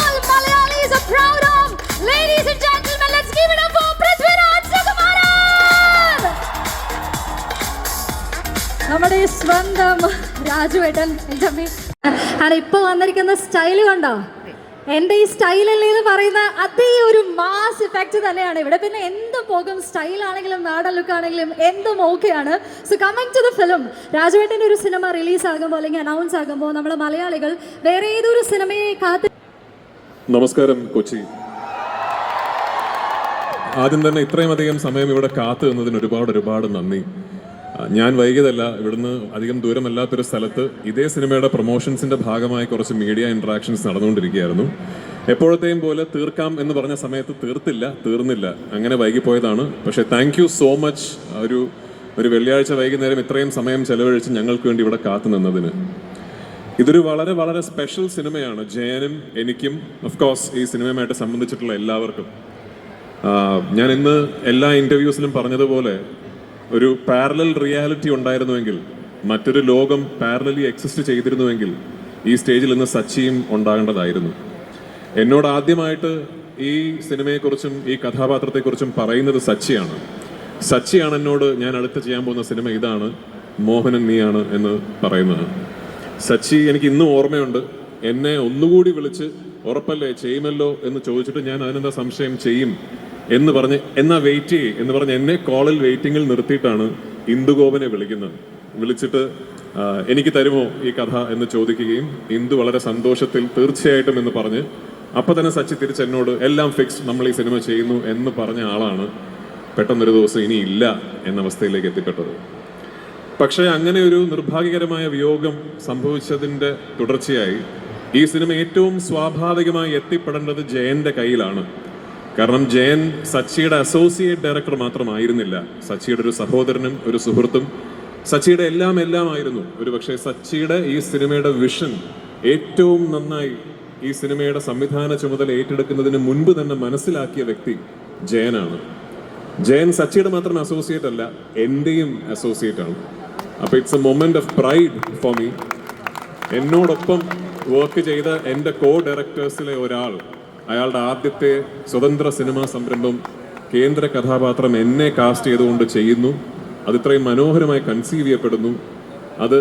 all Malayalis are proud of. Ladies and gentlemen, let's give it up for Prithviraj Sukumaran. നമ്മുടെ സ്വന്തം രാജുവേട്ടൻ എന്റെ അമ്മ. ആണ് വന്നിരിക്കുന്ന സ്റ്റൈൽ കണ്ടോ? എന്റെ ഈ സ്റ്റൈലല്ലേന്ന് പറയുന്ന അതേ ഒരു മാസ് ഇഫക്റ്റ് തന്നെയാണ്. ഇവിടെ പിന്നെ എന്ത് പോകും. സ്റ്റൈൽ ആണെങ്കിലും നാടൻ ലുക്ക് ആണെങ്കിലും എന്തും ഓക്കെയാണ് so coming to the film രാജുവേട്ടന്റെ ഒരു സിനിമ റിലീസ് ആകുമ്പോൾ അല്ലെങ്കിൽ അനൗൺസ് ആകുമ്പോൾ നമ്മുടെ മലയാളികൾ വേറെ ഏതൊരു സിനിമയെ കാത്ത് നമസ്കാരം കൊച്ചി. ആദ്യം തന്നെ ഇത്രയും അധികം സമയം ഇവിടെ കാത്തു നിന്നതിന് ഒരുപാട് ഒരുപാട് നന്ദി. ഞാൻ വൈകിയതല്ല ഇവിടുന്ന് അധികം ദൂരമല്ലാത്തൊരു സ്ഥലത്ത് ഇതേ സിനിമയുടെ പ്രൊമോഷൻസിന്റെ ഭാഗമായി കുറച്ച് മീഡിയ ഇൻട്രാക്ഷൻസ് നടന്നുകൊണ്ടിരിക്കുകയായിരുന്നു. എപ്പോഴത്തെയും പോലെ തീർക്കാം എന്ന് പറഞ്ഞ സമയത്ത് തീർത്തില്ല തീർന്നില്ല. അങ്ങനെ വൈകിപ്പോയതാണ്. പക്ഷേ താങ്ക് യു സോ മച്ച് ഒരു ഒരു വെള്ളിയാഴ്ച വൈകുന്നേരം ഇത്രയും സമയം ചെലവഴിച്ച് ഞങ്ങൾക്ക് വേണ്ടി ഇവിടെ കാത്തു നിന്നതിന്. ഇതൊരു വളരെ വളരെ സ്പെഷ്യൽ സിനിമയാണ്. ജയനും എനിക്കും ഓഫ് കോഴ്സ് ഈ സിനിമയുമായിട്ട് സംബന്ധിച്ചിട്ടുള്ള എല്ലാവർക്കും. ഞാൻ ഇന്ന് എല്ലാ ഇന്റർവ്യൂസിലും പറഞ്ഞതുപോലെ ഒരു പാരലൽ റിയാലിറ്റി ഉണ്ടായിരുന്നുവെങ്കിൽ മറ്റൊരു ലോകം പാരലലി എക്സിസ്റ്റ് ചെയ്തിരുന്നുവെങ്കിൽ ഈ സ്റ്റേജിൽ ഇന്ന് സച്ചിയും ഉണ്ടാകേണ്ടതായിരുന്നു. എന്നോട് ആദ്യമായിട്ട് ഈ സിനിമയെക്കുറിച്ചും ഈ കഥാപാത്രത്തെക്കുറിച്ചും പറയുന്നത് സച്ചിയാണ്. സച്ചിയാണ് എന്നോട് ഞാൻ അടുത്ത് ചെയ്യാൻ പോകുന്ന സിനിമ ഇതാണ് മോഹനൻ നീയാണ് എന്ന് പറയുന്നത്. സച്ചി എനിക്ക് ഇന്നും ഓർമ്മയുണ്ട്. എന്നെ ഒന്നുകൂടി വിളിച്ച് ഉറപ്പല്ലേ ചെയ്യുമല്ലോ എന്ന് ചോദിച്ചിട്ട് ഞാൻ അതിനെന്താ സംശയം ചെയ്യും എന്ന് പറഞ്ഞ് എന്നാ വെയിറ്റ് ചെയ്യ് എന്ന് പറഞ്ഞ് എന്നെ കോളിൽ വെയിറ്റിങ്ങിൽ നിർത്തിയിട്ടാണ് ഇന്ദുഗോപനെ വിളിക്കുന്നത്. വിളിച്ചിട്ട് എനിക്ക് തരുമോ ഈ കഥ? എന്ന് ചോദിക്കുകയും ഇന്ദു വളരെ സന്തോഷത്തിൽ തീർച്ചയായിട്ടും എന്ന് പറഞ്ഞ് അപ്പൊ തന്നെ സച്ചി തിരിച്ച് എന്നോട് എല്ലാം ഫിക്സ് നമ്മൾ ഈ സിനിമ ചെയ്യുന്നു എന്ന് പറഞ്ഞ ആളാണ് പെട്ടെന്നൊരു ദിവസം ഇനി ഇല്ല എന്ന അവസ്ഥയിലേക്ക് എത്തിപ്പെട്ടത്. പക്ഷേ അങ്ങനെ ഒരു നിർഭാഗ്യകരമായ വിയോഗം സംഭവിച്ചതിന്റെ തുടർച്ചയായി ഈ സിനിമ ഏറ്റവും സ്വാഭാവികമായി എത്തിപ്പെടേണ്ടത് ജയന്റെ കയ്യിലാണ്. കാരണം ജയൻ സച്ചിയുടെ അസോസിയേറ്റ് ഡയറക്ടർ മാത്രമായിരുന്നില്ല. സച്ചിയുടെ ഒരു സഹോദരനും ഒരു സുഹൃത്തും. സച്ചിയുടെ എല്ലാം എല്ലാം ആയിരുന്നു ഒരു പക്ഷേ സച്ചിയുടെ ഈ സിനിമയുടെ വിഷൻ ഏറ്റവും നന്നായി ഈ സിനിമയുടെ സംവിധാന ചുമതല ഏറ്റെടുക്കുന്നതിന് മുൻപ് തന്നെ മനസ്സിലാക്കിയ വ്യക്തി ജയനാണ്. ജയൻ സച്ചിയുടെ മാത്രം അസോസിയേറ്റ് അല്ല എന്റെയും അസോസിയേറ്റ് ആണ്. അപ്പൊ it's a moment of pride for me എന്നോടൊപ്പം വർക്ക് ചെയ്ത എന്റെ കോ ഡയറക്ടേഴ്സിലെ ഒരാൾ അയാളുടെ ആദ്യത്തെ സ്വതന്ത്ര സിനിമാ സംരംഭം കേന്ദ്ര കഥാപാത്രം എന്നെ കാസ്റ്റ് ചെയ്തുകൊണ്ട് ചെയ്യുന്നു. അത് ഇത്രയും മനോഹരമായി കൺസീവ് ചെയ്യപ്പെടുന്നു. അത്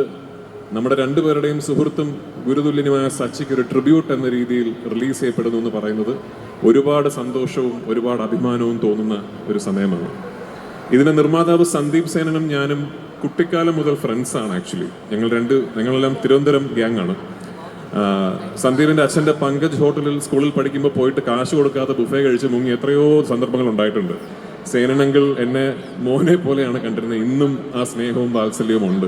നമ്മുടെ രണ്ടുപേരുടെയും സുഹൃത്തും ഗുരുതുല്യനുമായ സച്ചിക്ക് ഒരു ട്രിബ്യൂട്ട് എന്ന രീതിയിൽ റിലീസ് ചെയ്യപ്പെടുന്നു എന്ന് പറയുന്നത് ഒരുപാട് സന്തോഷവും ഒരുപാട് അഭിമാനവും തോന്നുന്ന ഒരു സമയമാണ്. ഇതിന്റെ നിർമ്മാതാവ് സന്ദീപ് സേനനും ഞാനും കുട്ടിക്കാലം മുതൽ ഫ്രണ്ട്സാണ് ആക്ച്വലി ഞങ്ങൾ രണ്ട് ഞങ്ങളെല്ലാം തിരുവനന്തപുരം ഗ്യാങ് ആണ്. സന്ദീപിന്റെ അച്ഛന്റെ പങ്കജ് ഹോട്ടലിൽ സ്കൂളിൽ പഠിക്കുമ്പോൾ പോയിട്ട് കാശ് കൊടുക്കാതെ ബുഫേ കഴിച്ച് മുങ്ങി എത്രയോ സന്ദർഭങ്ങൾ ഉണ്ടായിട്ടുണ്ട്. സേനനെങ്കിൽ എന്നെ മോനെ പോലെയാണ് കണ്ടിരുന്നത്. ഇന്നും ആ സ്നേഹവും വാത്സല്യവും ഉണ്ട്.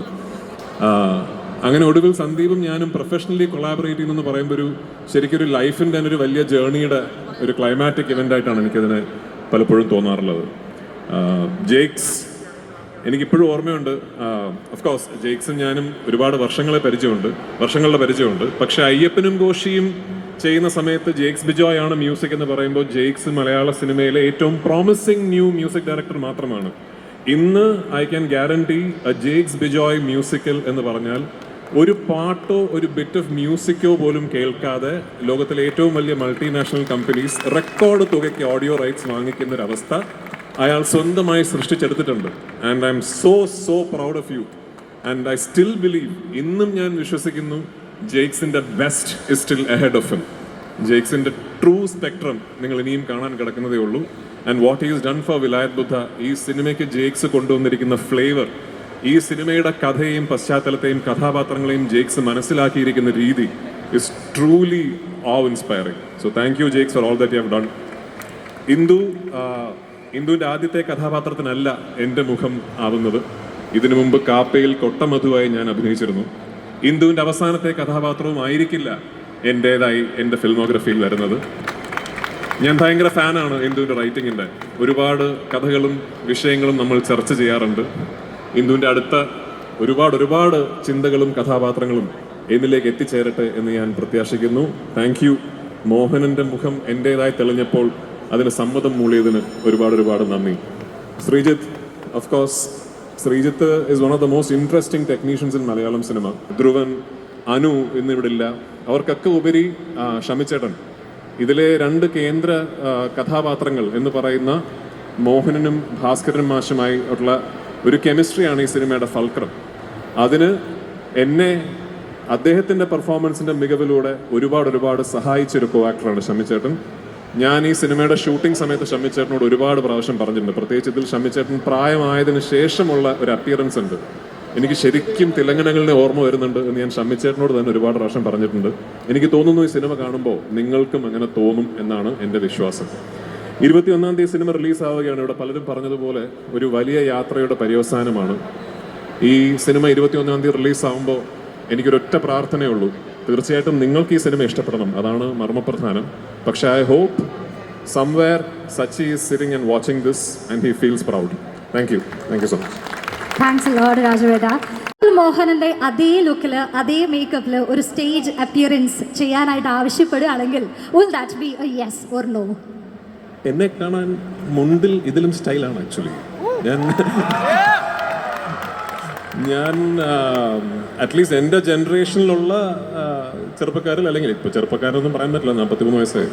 അങ്ങനെ ഒടുവിൽ സന്ദീപും ഞാനും പ്രൊഫഷണലി കൊളാബറേറ്റ് ചെയ്യുന്നു പറയുമ്പോൾ ഒരു ശരിക്കൊരു ലൈഫിന്റെ തന്നെ ഒരു വലിയ ജേർണിയുടെ ഒരു ക്ലൈമാറ്റിക് ഇവന്റായിട്ടാണ് എനിക്കതിനെ പലപ്പോഴും തോന്നാറുള്ളത്. ജേക്സ് എനിക്കിപ്പോഴും ഓർമ്മയുണ്ട്. കോഴ്സ് ജേക്സും ഞാനും ഒരുപാട് വർഷങ്ങളെ പരിചയമുണ്ട്. വർഷങ്ങളുടെ പരിചയമുണ്ട്. പക്ഷെ അയ്യപ്പനും ഘോഷിയും ചെയ്യുന്ന സമയത്ത് ജേക്സ് ബിജോയ് ആണ് മ്യൂസിക് എന്ന് പറയുമ്പോൾ ജേക്സ് മലയാള സിനിമയിലെ ഏറ്റവും പ്രോമിസിംഗ് ന്യൂ മ്യൂസിക് ഡയറക്ടർ മാത്രമാണ്. ഇന്ന് I can guarantee a Jakes Bejoy musical എന്ന് പറഞ്ഞാൽ ഒരു പാട്ടോ ഒരു ബിറ്റ് ഓഫ് മ്യൂസിക്കോ പോലും കേൾക്കാതെ ലോകത്തിലെ ഏറ്റവും വലിയ മൾട്ടിനാഷണൽ കമ്പനീസ് റെക്കോർഡ് തുകയ്ക്ക് ഓഡിയോ റൈറ്റ്സ് വാങ്ങിക്കുന്നൊരവസ്ഥ അയാൾ സ്വന്തമായി സൃഷ്ടിച്ചെടുത്തിട്ടുണ്ട്. And I am so so proud of you and I still believe ഇന്നും ഞാൻ വിശ്വസിക്കുന്നു ജെയ്ക്സിന്റെ best is still ahead of him ജെയ്ക്സിന്റെ true spectrum നിങ്ങൾ ഇനിയും കാണാൻ കിടക്കുന്നതേ ഉള്ളൂ. And what is done for Vilayath Buddha ഈ സിനിമയ്ക്ക് ജെയ്ക്സ് കൊണ്ടുവന്നിരിക്കുന്ന ഫ്ലേവർ ഈ സിനിമയുടെ കഥയെയും പശ്ചാത്തലത്തെയും കഥാപാത്രങ്ങളെയും ജെയ്ക്സ് മനസ്സിലാക്കിയിരിക്കുന്ന രീതി is truly oh inspiring so thank you Jakes for all that you have done Indu ആ, ഇന്ദുവിന്റെ ആദ്യത്തെ കഥാപാത്രത്തിനല്ല എന്റെ മുഖം ആവുന്നത്. ഇതിനു മുമ്പ് കാപ്പയിൽ കൊട്ടമധുവായി ഞാൻ അഭിനയിച്ചിരുന്നു. ഇന്ദുവിന്റെ അവസാനത്തെ കഥാപാത്രവും ആയിരിക്കില്ല എന്റേതായി എന്റെ ഫിൽമോഗ്രഫിയിൽ വരുന്നത്. ഞാൻ ഭയങ്കര ഫാനാണ് ഇന്ദുവിന്റെ റൈറ്റിങ്ങിന്റെ ഒരുപാട് കഥകളും വിഷയങ്ങളും നമ്മൾ ചർച്ച ചെയ്യാറുണ്ട്. ഇന്ദുവിന്റെ അടുത്ത ഒരുപാട് ഒരുപാട് ചിന്തകളും കഥാപാത്രങ്ങളും എന്നിലേക്ക് എത്തിച്ചേരട്ടെ എന്ന് ഞാൻ പ്രത്യാശിക്കുന്നു. താങ്ക് യു മോഹനന്റെ മുഖം എന്റേതായി തെളിഞ്ഞപ്പോൾ അതിന് സമ്മതം മൂളിയതിന് ഒരുപാട് ഒരുപാട് നന്ദി. Sreejith of course Sreejith is one of the most interesting technicians in Malayalam cinema Dhruvan Anu എന്നിവിടെ ഇല്ല അവർക്കൊക്കെ ഉപരി ഷമിച്ചേട്ടൻ ഇതിലെ രണ്ട് കേന്ദ്ര കഥാപാത്രങ്ങൾ എന്ന് പറയുന്ന മോഹനനും ഭാസ്കരനും മാഷുമായി ഉള്ള ഒരു കെമിസ്ട്രിയാണ് ഈ സിനിമയുടെ ഫൽക്രം. അതിന് എന്നെ അദ്ദേഹത്തിന്റെ പെർഫോമൻസിന്റെ മികവിലൂടെ ഒരുപാട് ഒരുപാട് സഹായിച്ചൊരു കോ ആക്ടറാണ് ഷമ്മിച്ചേട്ടൻ ഞാൻ ഈ സിനിമയുടെ ഷൂട്ടിംഗ് സമയത്ത് ഷമ്മിച്ചേട്ടനോട് ഒരുപാട് പ്രാവശ്യം പറഞ്ഞിട്ടുണ്ട്. പ്രത്യേകിച്ച് ഇതിൽ ഷമ്മിച്ചേട്ടൻ പ്രായമായതിന് ശേഷമുള്ള ഒരു അപ്പിയറൻസ് ഉണ്ട്. എനിക്ക് ശരിക്കും തിലങ്കനകളിനെ ഓർമ്മ വരുന്നുണ്ട് എന്ന് ഞാൻ ഷമ്മിച്ചേട്ടനോട് തന്നെ ഒരുപാട് പ്രാവശ്യം പറഞ്ഞിട്ടുണ്ട്. എനിക്ക് തോന്നുന്നു ഈ സിനിമ കാണുമ്പോൾ നിങ്ങൾക്കും അങ്ങനെ തോന്നും എന്നാണ് എന്റെ വിശ്വാസം. ഇരുപത്തിയൊന്നാം തീയതി സിനിമ റിലീസാവുകയാണ് ഇവിടെ പലരും പറഞ്ഞതുപോലെ ഒരു വലിയ യാത്രയുടെ പര്യവസാനമാണ്. ഈ സിനിമ ഇരുപത്തിയൊന്നാം തീയതി റിലീസാവുമ്പോൾ എനിക്കൊരൊറ്റ പ്രാർത്ഥനയേ ഉള്ളൂ. തീർച്ചയായിട്ടും നിങ്ങൾക്ക് ഈ സിനിമ ഇഷ്ടപ്പെടണം. അതാണ് മർമ്മപ്രധാനം. പക്ഷേ I hope somewhere Sachy is sitting and watching this and he feels proud thank you thank you so much thanks load രാജവേദ മോഹനന്റെ അതേ ലുക്കിൽ അതേ മേക്കപ്പിൽ ഒരു സ്റ്റേജ് അപ്പിയറൻസ് ചെയ്യാനായിട്ട് ആവശ്യപ്പെടുകയാണെങ്കിൽ will that be yes or no എന്നെ കാണാൻ മുണ്ടിൽ ഇതിലും സ്റ്റൈലാണ് ആക്ച്വലി ഞാൻ ഞാൻ അറ്റ്ലീസ്റ്റ് എന്റെ ജനറേഷനിലുള്ള ചെറുപ്പക്കാരിൽ അല്ലെങ്കിൽ ഇപ്പോൾ ചെറുപ്പക്കാരൊന്നും പറയാൻ പറ്റില്ല നാൽപ്പത്തിമൂന്ന് വയസ്സ്.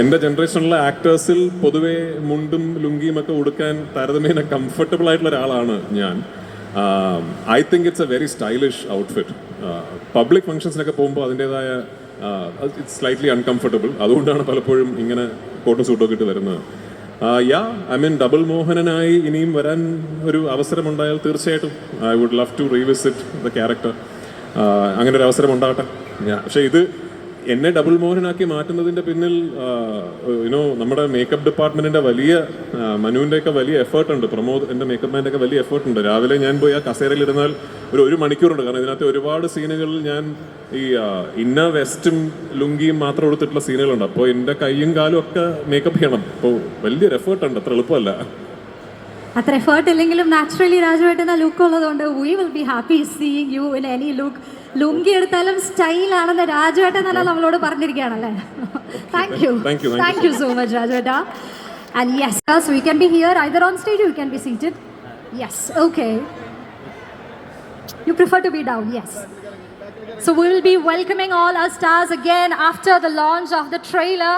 എന്റെ ജനറേഷനിലുള്ള ആക്ടേഴ്സിൽ പൊതുവേ മുണ്ടും ലുങ്കിയും ഒക്കെ ഉടുക്കാൻ താരതമ്യേന കംഫർട്ടബിൾ ആയിട്ടുള്ള ഒരാളാണ് ഞാൻ. I think it's a very stylish outfit public ഫംഗ്ഷൻസിനൊക്കെ പോകുമ്പോൾ അതിന്റെതായ ഇറ്റ്സ് സ്ലൈറ്റ്ലി അൺകംഫർട്ടബിൾ അതുകൊണ്ടാണ് പലപ്പോഴും ഇങ്ങനെ കോട്ടും സൂട്ടൊക്കെ ഇട്ട് വരുന്നത്. യാ ഐ മീൻ ഡബിൾ മോഹനനായി ഇനിയും വരാൻ ഒരു അവസരമുണ്ടായാൽ തീർച്ചയായിട്ടും I would love to revisit the character. അങ്ങനെ ഒരു അവസരം ഉണ്ടാകട്ടെ. പക്ഷേ ഇത് എന്നെ ഡബിൾ മോഹനാക്കി മാറ്റുന്നതിന്റെ പിന്നിൽ യുനോ നമ്മുടെ മേക്കപ്പ് ഡിപ്പാർട്ട്മെന്റിന്റെ വലിയ ഒക്കെ വലിയ എഫേർട്ട് ഉണ്ട്. പ്രമോദ് എന്റെ മേക്കപ്പ് മാന്റെ ഒക്കെ വലിയ എഫേർട്ട് ഉണ്ട്. രാവിലെ ഞാൻ പോയി ആ കസേരയിൽ ഇരുന്നാൽ ഒരു ഒരു മണിക്കൂറുണ്ട്. കാരണം ഇതിനകത്ത് ഒരുപാട് സീനുകളിൽ ഞാൻ ഈ ഇന്ന വെസ്റ്റും ലുങ്കിയും മാത്രം എടുത്തിട്ടുള്ള സീനുകളുണ്ട് അപ്പോൾ എന്റെ കൈയും കാലും ഒക്കെ മേക്കപ്പ് ചെയ്യണം. അപ്പോൾ വലിയൊരു എഫേർട്ട് ഉണ്ട്. അത്ര എളുപ്പമല്ല. അത്ര എഫേർട്ട് ഇല്ലെങ്കിലും നാച്ചുറലി രാജുവായിട്ട് ലുക്ക് ഉള്ളതുകൊണ്ട് we will be happy seeing you in any look lungi എടുത്താലും സ്റ്റൈലാണെന്ന് രാജുവേട്ടൻ തന്നെ നമ്മളോട് പറഞ്ഞിരിക്കുകയാണല്ലേ? Thank you Thank you, thank you. Thank you so much രാജുവേട്ട. And yes we can be here either on stage we can be seated yes okay you prefer to be down yes So we will be welcoming all our stars again after the launch of the trailer.